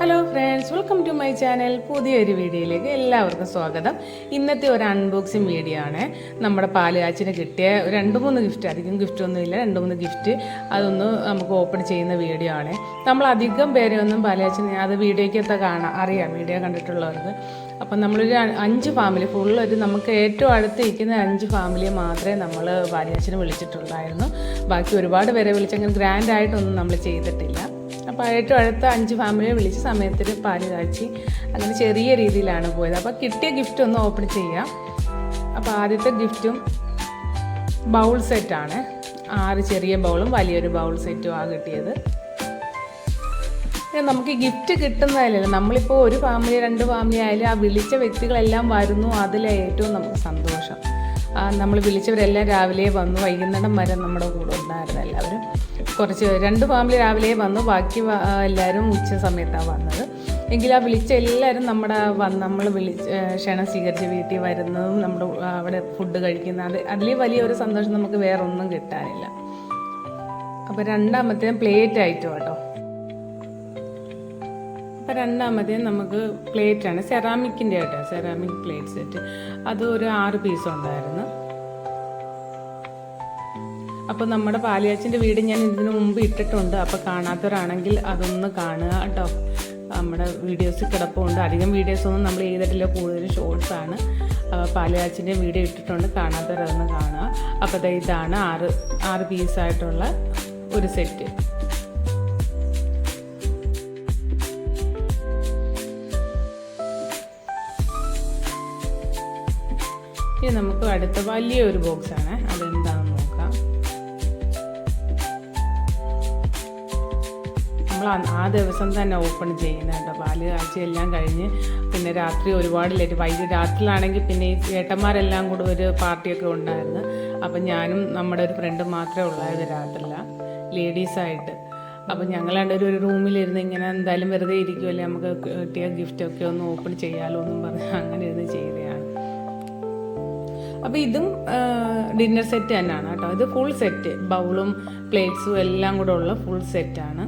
Hello friends welcome to my channel പുതിയൊരു വീഡിയോയിലേക്ക് എല്ലാവർക്കും സ്വാഗതം. ഇന്നത്തെ ഒരു അൺബോക്സിങ് വീഡിയോ ആണ്. നമ്മുടെ പാലുകാച്ചിന് കിട്ടിയ രണ്ട് മൂന്ന് ഗിഫ്റ്റ് അധികം ഗിഫ്റ്റ് ഒന്നുമില്ല രണ്ട് മൂന്ന് ഗിഫ്റ്റ് അതൊന്ന് നമുക്ക് ഓപ്പൺ ചെയ്യുന്ന വീഡിയോ ആണ്. നമ്മൾ അധികം പേരെ ഒന്നും പാലുകാച്ചിന് അത് വീഡിയോയ്ക്കകത്ത് കാണാം അറിയാം. വീഡിയോ കണ്ടിട്ടുള്ളവർക്ക്. അപ്പം നമ്മളൊരു അഞ്ച് ഫാമിലി ഫുള്ളൊരു നമുക്ക് ഏറ്റവും അടുത്ത് ഇരിക്കുന്ന അഞ്ച് ഫാമിലിയെ മാത്രമേ നമ്മൾ പാലുകാച്ചിന് വിളിച്ചിട്ടുള്ളായിരുന്നു. ബാക്കി ഒരുപാട് പേരെ വിളിച്ചങ്ങനെ ഗ്രാൻഡായിട്ടൊന്നും നമ്മൾ ചെയ്തിട്ടില്ല. ഏറ്റവും അടുത്ത അഞ്ച് ഫാമിലിയെ വിളിച്ച് സമയത്തിൽ പാൽ കാച്ചി അങ്ങനെ ചെറിയ രീതിയിലാണ് പോയത്. അപ്പോൾ കിട്ടിയ ഗിഫ്റ്റ് ഒന്ന് ഓപ്പൺ ചെയ്യാം. അപ്പോൾ ആദ്യത്തെ ഗിഫ്റ്റും ബൗൾ സെറ്റാണ് ആറ് ചെറിയ ബൗളും വലിയൊരു ബൗൾ സെറ്റും ആ കിട്ടിയത്. നമുക്ക് ഗിഫ്റ്റ് കിട്ടുന്നതല്ലല്ലോ നമ്മളിപ്പോൾ ഒരു ഫാമിലി രണ്ട് ഫാമിലി ആയാലും ആ വിളിച്ച വ്യക്തികളെല്ലാം വരുന്നു. അതിലെ ഏറ്റവും നമുക്ക് സന്തോഷം. നമ്മൾ വിളിച്ചവരെല്ലാം രാവിലെ വന്നു വൈകുന്നേരം വരെ നമ്മുടെ കൂടെ ഉണ്ടായിരുന്നു എല്ലാവരും കുറച്ച് രണ്ട് ഫാമിലി രാവിലെ വന്നു. ബാക്കി എല്ലാവരും ഉച്ച സമയത്താണ് വന്നത്. എങ്കിൽ ആ വിളിച്ച എല്ലാവരും നമ്മുടെ നമ്മൾ വിളിച്ച് ക്ഷണം സ്വീകരിച്ച് വീട്ടിൽ വരുന്നതും നമ്മുടെ അവിടെ ഫുഡ് കഴിക്കുന്ന അത് അതിൽ വലിയൊരു സന്തോഷം നമുക്ക് വേറെ ഒന്നും കിട്ടാനില്ല. അപ്പോൾ രണ്ടാമത്തെ പ്ലേറ്റ് ആയിട്ടും കേട്ടോ. അപ്പോൾ രണ്ടാമതേ നമുക്ക് പ്ലേറ്റാണ് സെറാമിക്കിന്റെ കേട്ടോ സെറാമിക് പ്ലേറ്റ് സെറ്റ് അത് ഒരു ആറ് പീസ് ഉണ്ടായിരുന്നു. അപ്പോൾ നമ്മുടെ പാലിയാച്ചിന്റെ വീട് ഞാൻ ഇതിനു മുമ്പ് ഇട്ടിട്ടുണ്ട്. അപ്പോൾ കാണാത്തവരാണെങ്കിൽ അതൊന്ന് കാണുക കേട്ടോ. നമ്മുടെ വീഡിയോസ് കിടപ്പുണ്ട്. അധികം വീഡിയോസൊന്നും നമ്മൾ ചെയ്തിട്ടില്ല. കൂടുതലും ഷോർട്സ് ആണ്. പാലിയാച്ചിന്റെ വീഡിയോ ഇട്ടിട്ടുണ്ട്. കാണാത്തവരതൊന്ന് കാണുക. അപ്പോൾ ഇതാണ് ആറ് ആറ് പീസായിട്ടുള്ള ഒരു സെറ്റ് ഇനി നമുക്ക് അടുത്ത വലിയൊരു ബോക്സ് ആണ്. ആ- ദിവസം തന്നെ ഓപ്പൺ ചെയ്യുന്നത് കേട്ടോ. പാൽ കാഴ്ചയെല്ലാം കഴിഞ്ഞ് പിന്നെ രാത്രി ഒരുപാട് ലേറ്റ് വൈകിട്ട് രാത്രിയിലാണെങ്കിൽ പിന്നെ ഈ ചേട്ടന്മാരെല്ലാം കൂടെ ഒരു പാർട്ടിയൊക്കെ ഉണ്ടായിരുന്നു. അപ്പം ഞാനും നമ്മുടെ ഒരു ഫ്രണ്ട് മാത്രമേ ഉള്ളായിരുന്നു രാത്രിയില ലേഡീസായിട്ട് അപ്പം ഞങ്ങൾ രണ്ടൊരു ഒരു റൂമിലിരുന്ന് ഇങ്ങനെ എന്തായാലും വെറുതെ ഇരിക്കുമല്ലേ നമുക്ക് കിട്ടിയ ഗിഫ്റ്റൊക്കെ ഒന്ന് ഓപ്പൺ ചെയ്യാലോ എന്നും പറഞ്ഞ് അങ്ങനെ ഇരുന്ന് ചെയ്തതാണ് അപ്പോൾ ഇതും ഡിന്നർ സെറ്റ് തന്നെയാണ് കേട്ടോ. ഇത് ഫുൾ സെറ്റ് ബൗളും പ്ലേറ്റ്സും എല്ലാം കൂടെ ഉള്ള ഫുൾ സെറ്റാണ്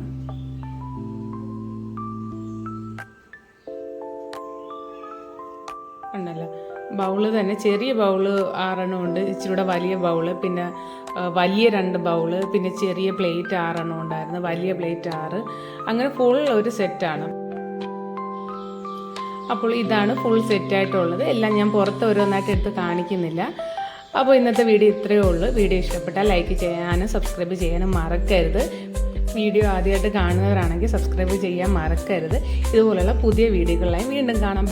ഉണ്ടല്ലോ. ബൗൾ തന്നെ ചെറിയ ബൗൾ ആറെണ്ണം ഉണ്ട് ഇച്ചിരി കൂടെ വലിയ ബൗൾ പിന്നെ വലിയ രണ്ട് ബൗൾ പിന്നെ ചെറിയ പ്ലേറ്റ് ആറെണ്ണം ഉണ്ടായിരുന്നു. വലിയ പ്ലേറ്റ് ആറ്. അങ്ങനെ ഫുൾ ഒരു സെറ്റാണ് അപ്പോൾ ഇതാണ് ഫുൾ സെറ്റായിട്ടുള്ളത് എല്ലാം ഞാൻ പുറത്ത് ഓരോന്നായിട്ട് എടുത്ത് കാണിക്കുന്നില്ല. അപ്പോൾ ഇന്നത്തെ വീഡിയോ ഇത്രയേ ഉള്ളൂ. വീഡിയോ ഇഷ്ടപ്പെട്ടാൽ ലൈക്ക് ചെയ്യാനും സബ്സ്ക്രൈബ് ചെയ്യാനും മറക്കരുത്. വീഡിയോ ആദ്യമായിട്ട് കാണുന്നവരാണെങ്കിൽ സബ്സ്ക്രൈബ് ചെയ്യാൻ മറക്കരുത്. ഇതുപോലുള്ള പുതിയ വീഡിയോകളായി വീണ്ടും കാണാം.